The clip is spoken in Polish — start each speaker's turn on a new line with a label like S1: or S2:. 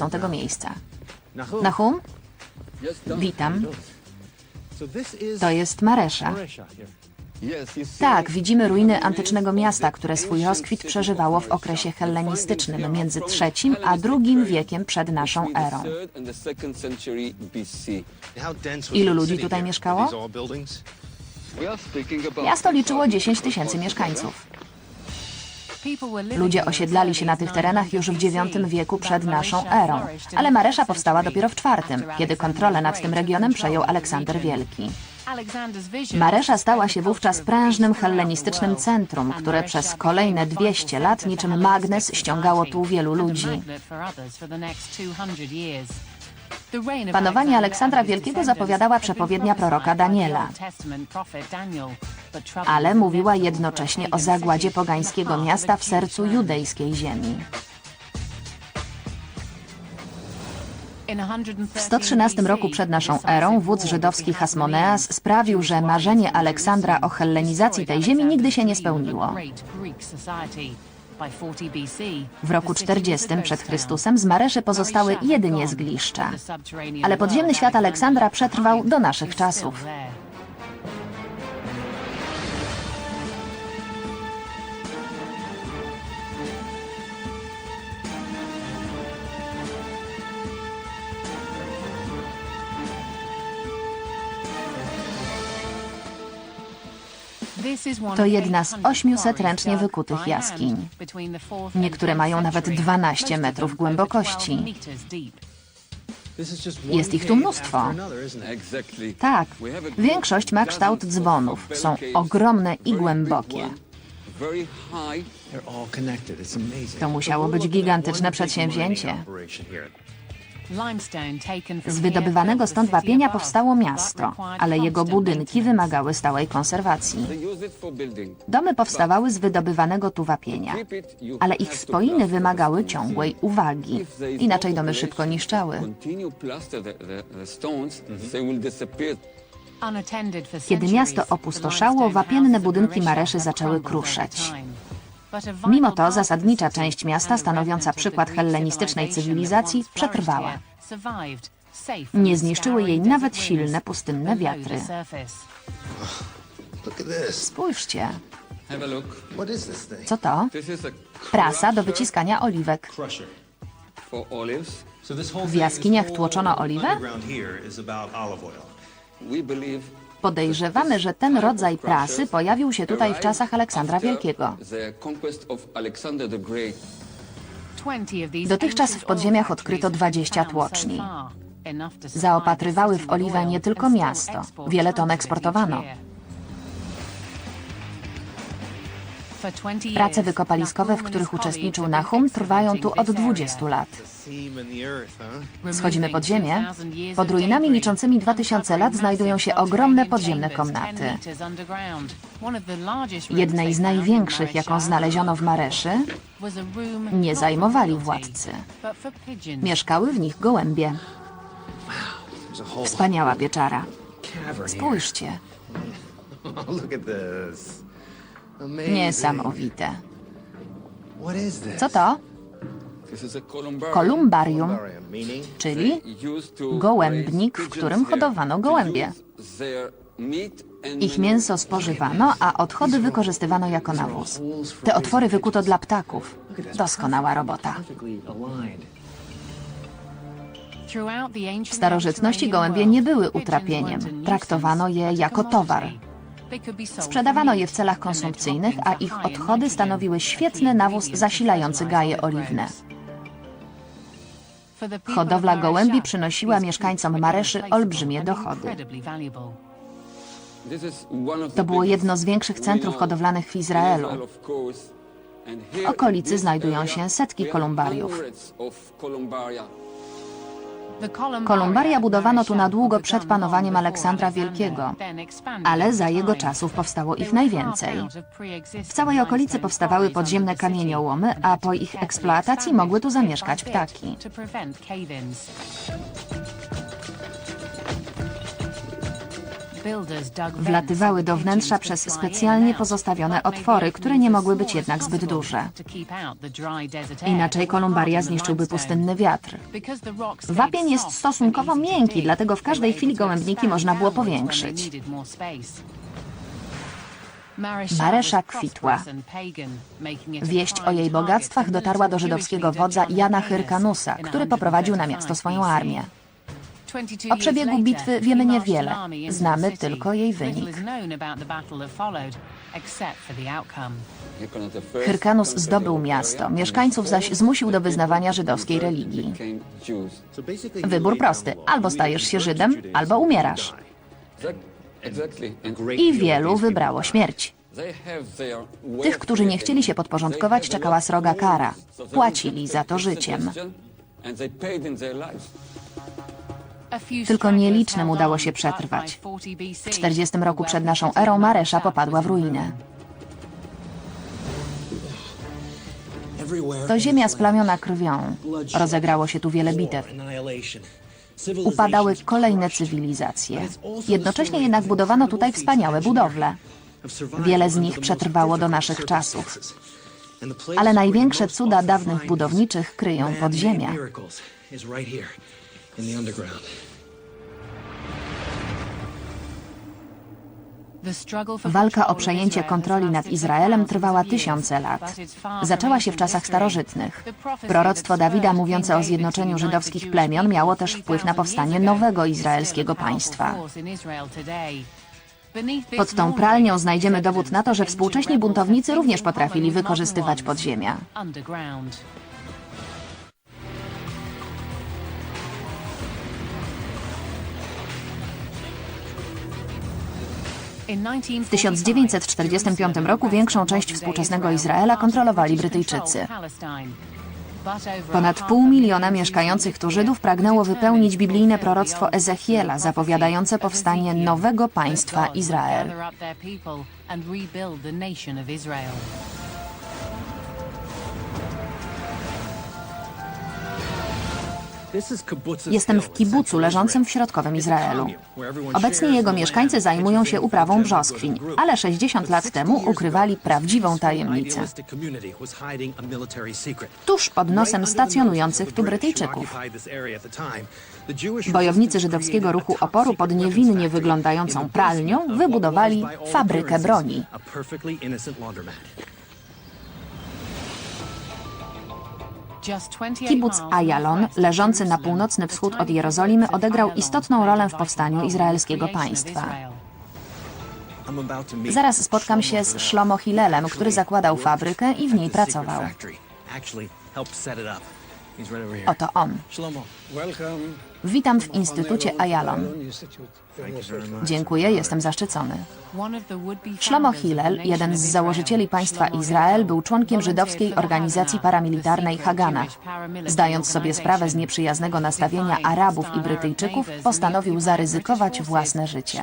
S1: dostawcą tego miejsca. Nahum? Witam. To jest Maresza. Tak, widzimy ruiny antycznego miasta, które swój rozkwit przeżywało w okresie hellenistycznym między III a II wiekiem przed naszą erą. Ilu ludzi tutaj mieszkało? Miasto liczyło 10 tysięcy mieszkańców. Ludzie osiedlali się na tych terenach już w IX wieku przed naszą erą, ale Maresza powstała dopiero w IV, kiedy kontrolę nad tym regionem przejął Aleksander Wielki. Maresza stała się wówczas prężnym hellenistycznym centrum, które przez kolejne 200 lat niczym magnes ściągało tu wielu ludzi. Panowanie Aleksandra Wielkiego zapowiadała przepowiednia proroka Daniela, ale mówiła jednocześnie o zagładzie pogańskiego miasta w sercu judejskiej ziemi. W 113 roku przed naszą erą wódz żydowski Hasmoneas sprawił, że marzenie Aleksandra o hellenizacji tej ziemi nigdy się nie spełniło. W roku 40 przed Chrystusem z Mareszy pozostały jedynie zgliszcza, ale podziemny świat Aleksandra przetrwał do naszych czasów. To jedna z 800 ręcznie wykutych jaskiń. Niektóre mają nawet 12 metrów głębokości. Jest ich tu mnóstwo. Tak, większość ma kształt dzwonów. Są ogromne i głębokie. To musiało być gigantyczne przedsięwzięcie. Z wydobywanego stąd wapienia powstało miasto, ale jego budynki wymagały stałej konserwacji. Domy powstawały z wydobywanego tu wapienia, ale ich spoiny wymagały ciągłej uwagi, inaczej domy szybko niszczały. Kiedy miasto opustoszało, wapienne budynki Mareszy zaczęły kruszeć. Mimo to zasadnicza część miasta, stanowiąca przykład hellenistycznej cywilizacji, przetrwała. Nie zniszczyły jej nawet silne pustynne wiatry. Spójrzcie, co to? Prasa do wyciskania oliwek. W jaskiniach tłoczono oliwę? Podejrzewamy, że ten rodzaj prasy pojawił się tutaj w czasach Aleksandra Wielkiego. Dotychczas w podziemiach odkryto 20 tłoczni. Zaopatrywały w oliwę nie tylko miasto, wiele ton eksportowano. Prace wykopaliskowe, w których uczestniczył Nahum, trwają tu od 20 lat. Schodzimy pod ziemię. Pod ruinami liczącymi 2000 lat znajdują się ogromne podziemne komnaty. Jednej z największych, jaką znaleziono w Mareszy, nie zajmowali władcy. Mieszkały w nich gołębie. Wspaniała pieczara. Spójrzcie. Niesamowite. Co to? Kolumbarium, czyli gołębnik, w którym hodowano gołębie. Ich mięso spożywano, a odchody wykorzystywano jako nawóz. Te otwory wykuto dla ptaków. Doskonała robota. W starożytności gołębie nie były utrapieniem. Traktowano je jako towar. Sprzedawano je w celach konsumpcyjnych, a ich odchody stanowiły świetny nawóz zasilający gaje oliwne. Hodowla gołębi przynosiła mieszkańcom Mareszy olbrzymie dochody. To było jedno z większych centrów hodowlanych w Izraelu. W okolicy znajdują się setki kolumbariów. Kolumbaria budowano tu na długo przed panowaniem Aleksandra Wielkiego, ale za jego czasów powstało ich najwięcej. W całej okolicy powstawały podziemne kamieniołomy, a po ich eksploatacji mogły tu zamieszkać ptaki. Wlatywały do wnętrza przez specjalnie pozostawione otwory, które nie mogły być jednak zbyt duże. Inaczej kolumbaria zniszczyłby pustynny wiatr. Wapień jest stosunkowo miękki, dlatego w każdej chwili gołębniki można było powiększyć.
S2: Maresza kwitła.
S1: Wieść o jej bogactwach dotarła do żydowskiego wodza Jana Hyrkanusa, który poprowadził na miasto swoją armię.
S2: O przebiegu bitwy wiemy niewiele. Znamy tylko jej wynik.
S1: Hyrkanus zdobył miasto, mieszkańców zaś zmusił do wyznawania żydowskiej religii. Wybór prosty: albo stajesz się Żydem, albo umierasz. I wielu wybrało śmierć. Tych, którzy nie chcieli się podporządkować, czekała sroga kara. Płacili za to życiem.
S2: Tylko nielicznym udało się przetrwać.
S1: W 40 roku przed naszą erą Maresza popadła w ruinę. To ziemia splamiona krwią. Rozegrało się tu wiele bitew. Upadały kolejne cywilizacje. Jednocześnie jednak budowano tutaj wspaniałe budowle. Wiele z nich przetrwało do naszych czasów. Ale największe cuda dawnych budowniczych kryją podziemia. Walka o przejęcie kontroli nad Izraelem trwała tysiące lat. Zaczęła się w czasach starożytnych. Proroctwo Dawida mówiące o zjednoczeniu żydowskich plemion miało też wpływ na powstanie nowego izraelskiego państwa. Pod tą pralnią znajdziemy dowód na to, że współcześni buntownicy również potrafili wykorzystywać podziemia. W 1945 roku większą część współczesnego Izraela kontrolowali Brytyjczycy. Ponad pół miliona mieszkających tu Żydów pragnęło wypełnić biblijne proroctwo Ezechiela zapowiadające powstanie nowego państwa Izrael. Jestem w kibucu leżącym w środkowym Izraelu. Obecnie jego mieszkańcy zajmują się uprawą brzoskwiń, ale 60 lat temu ukrywali prawdziwą tajemnicę. Tuż pod nosem stacjonujących tu Brytyjczyków. Bojownicy żydowskiego ruchu oporu pod niewinnie wyglądającą pralnią wybudowali fabrykę broni. Kibuc Ajalon, leżący na północny wschód od Jerozolimy, odegrał istotną rolę w powstaniu izraelskiego państwa. Zaraz spotkam się z Shlomo Hillelem, który zakładał fabrykę i w niej pracował. Oto on. Witam w Instytucie Ajalon. Dziękuję, jestem zaszczycony. Shlomo Hillel, jeden z założycieli państwa Izrael, był członkiem żydowskiej organizacji paramilitarnej Hagana. Zdając sobie sprawę z nieprzyjaznego nastawienia Arabów i Brytyjczyków, postanowił zaryzykować własne życie.